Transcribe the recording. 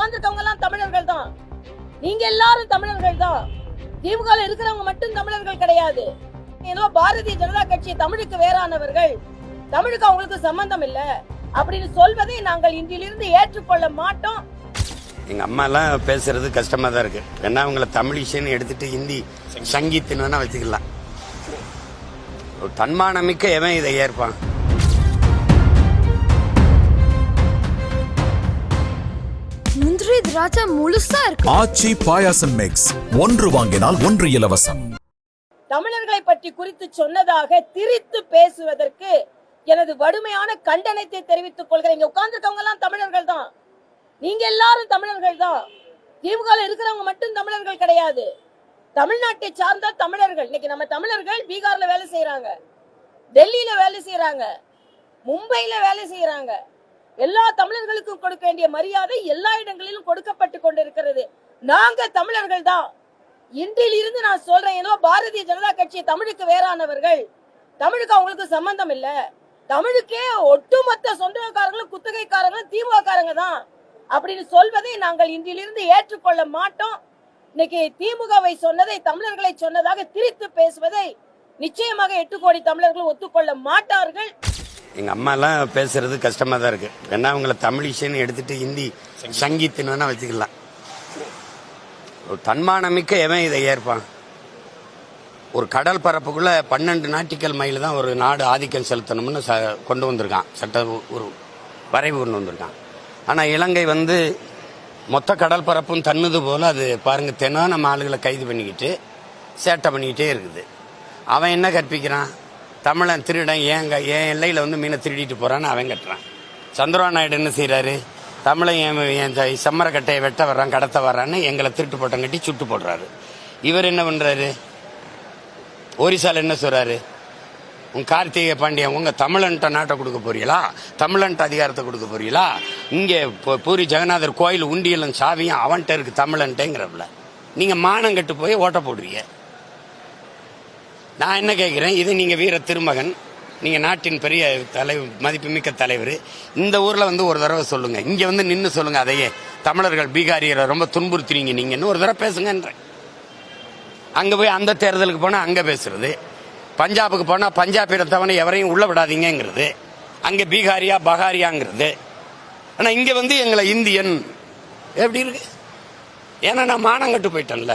உட்கார்ந்துட்டவங்க எல்லாம் தமிழர்கள் தான் நீங்க எல்லாரும் தமிழர்கள் தான் திமுக இருக்கிறவங்க மட்டும் தமிழர்கள் கிடையாது. ஏதோ பாரதிய ஜனதா கட்சி தமிழுக்கு வேறானவர்கள். தமிழுக்கு அவங்களுக்கு சம்பந்தம் இல்ல. அப்படின்னு சொல்வதை நாங்கள் இன்றிலிருந்து ஏற்றுக்கொள்ள மாட்டோம். எங்க அம்மா எல்லாம் பேசுறது கஷ்டமா தான் இருக்கு. ஏன்னா அவங்கள தமிழிஷன்னு எடுத்துட்டு ஹிந்தி சங்கீத்துன்னு வேணா வச்சுக்கலாம். ஒரு தன்மானமிக்க எவன் இதை ஏற்பான்? திராட்சை முழுசா இருக்கு. ஆச்சி பாயாசம் மிக்ஸ் ஒன்று வாங்கினால் ஒன்று இலவசம். தமிழர்களை பற்றி குறித்து சொன்னதாக திரித்து பேசுவதற்கு எனது வடுமையான கண்டனத்தை தெரிவித்துக் கொள்கிறேன். இங்க உட்கார்ந்துருக்கவங்க எல்லாம் தமிழர்கள் தான். நீங்க எல்லாரும் தமிழர்கள் தான். திமுக இருக்கிறவங்க மட்டும் தமிழர்கள் கிடையாது. தமிழ்நாட்டை சார்ந்த தமிழர்கள். இன்னைக்கு நம்ம தமிழர்கள் பீகார்ல வேலை செய்யறாங்க டெல்லியில வேலை செய்யறாங்க மும்பையில வேலை செய்யறாங்க எல்லா தமிழர்களுக்கும் கொடுக்க வேண்டிய மரியாதை எல்லா இடங்களிலும் கொடுக்கப்பட்டு கொண்டிருக்கிறது. நாங்க தமிழர்கள் தான். இன்றிலிருந்து நான் சொல்றேன் ஏதோ பாரதிய ஜனதா கட்சி தமிழுக்கு வேறானவர்கள். தமிழுக்கு அவங்களுக்கு சம்பந்தம் இல்ல. தமிழுக்கே ஒட்டுமொத்த சொந்தக்காரங்களும் குத்தகைக்காரங்களும் திமுககாரங்க தான். அப்படின்னு சொல்வதை நாங்கள் இன்றிலிருந்து ஏற்றுக்கொள்ள மாட்டோம். இன்னைக்கு திமுகவை சொன்னதை தமிழர்களை சொன்னதாக திரித்து பேசுவதை நிச்சயமாக எட்டு கோடி தமிழர்கள் ஒத்துக்கொள்ள மாட்டார்கள். எங்க அம்மா எல்லாம் பேசுறது கஷ்டமா தான் இருக்கு. வேணா அவங்கள தமிழிஷன்னு எடுத்துட்டு ஹிந்தி சங்கீத்துன்னு வேணா வச்சுக்கலாம். ஒரு தன்மானமிக்க எவன் இதை ஏற்பான்? ஒரு கடல் பரப்புக்குள்ள பன்னெண்டு நாட்டிக்கல் மைல் தான் ஒரு நாடு ஆதிக்கம் செலுத்தணும்னு ச கொண்டு வந்திருக்கான். சட்ட ஒரு வரைவு கொண்டு வந்திருக்கான். ஆனால் இலங்கை வந்து மொத்த கடல் பரப்பும் தன்னுது போல அது பாருங்க தினம் நம்ம ஆளுகளை கைது பண்ணிக்கிட்டு சேட்டை பண்ணிக்கிட்டே இருக்குது. அவன் என்ன கற்பிக்கிறான்? தமிழன் திருடன் ஏங்க என் எல்லையில் வந்து மீனை திருடிட்டு போகிறான்னு அவன் கட்டுறான். சந்திரபாபு நாயுடு என்ன செய்கிறாரு தமிழன் என் என் த- வெட்ட வர்றான் கடத்த வர்றான்னு எங்களை திருட்டு போட்டம் கட்டி சுட்டு போடுறாரு. இவர் என்ன பண்ணுறாரு ஒரிசால் என்ன சொல்கிறாரு உன் கார்த்திகை பாண்டியன் உங்கள் தமிழன்ட்ட நாட்டை கொடுக்க போறீங்களா? தமிழன்ட்ட அதிகாரத்தை கொடுக்க போறீங்களா? இங்கே பூரி ஜெகநாதர் கோயில் உண்டியலும் சாவியும் அவன்கிட்ட இருக்குது தமிழன்ட்டேங்கிறப்பல நீங்கள் மானம் கட்டு போய் ஓட்ட போடுறீங்க. நான் என்ன கேட்குறேன் இது நீங்கள் வீர திருமகன். நீங்கள் நாட்டின் பெரிய தலைவர் மதிப்புமிக்க தலைவர். இந்த ஊரில் வந்து ஒரு தடவை சொல்லுங்கள் இங்கே வந்து நின்று சொல்லுங்கள் அதையே. தமிழர்கள் பீகாரியரை ரொம்ப துன்புறுத்துறீங்க நீங்கன்னு ஒரு தடவை பேசுங்கன்றேன். அங்கே போய் அந்த தேர்தலுக்கு போனால் அங்கே பேசுறது. பஞ்சாபுக்கு போனால் பஞ்சாபியரை தவணை எவரையும் உள்ள விடாதீங்கங்கிறது. அங்கே பீகாரியா பகாரியாங்கிறது ஆனால் இங்கே வந்து எங்களை இந்தியன். எப்படி இருக்கு? ஏன்னா நான் மானங்கட்டு போயிட்டேன்ல.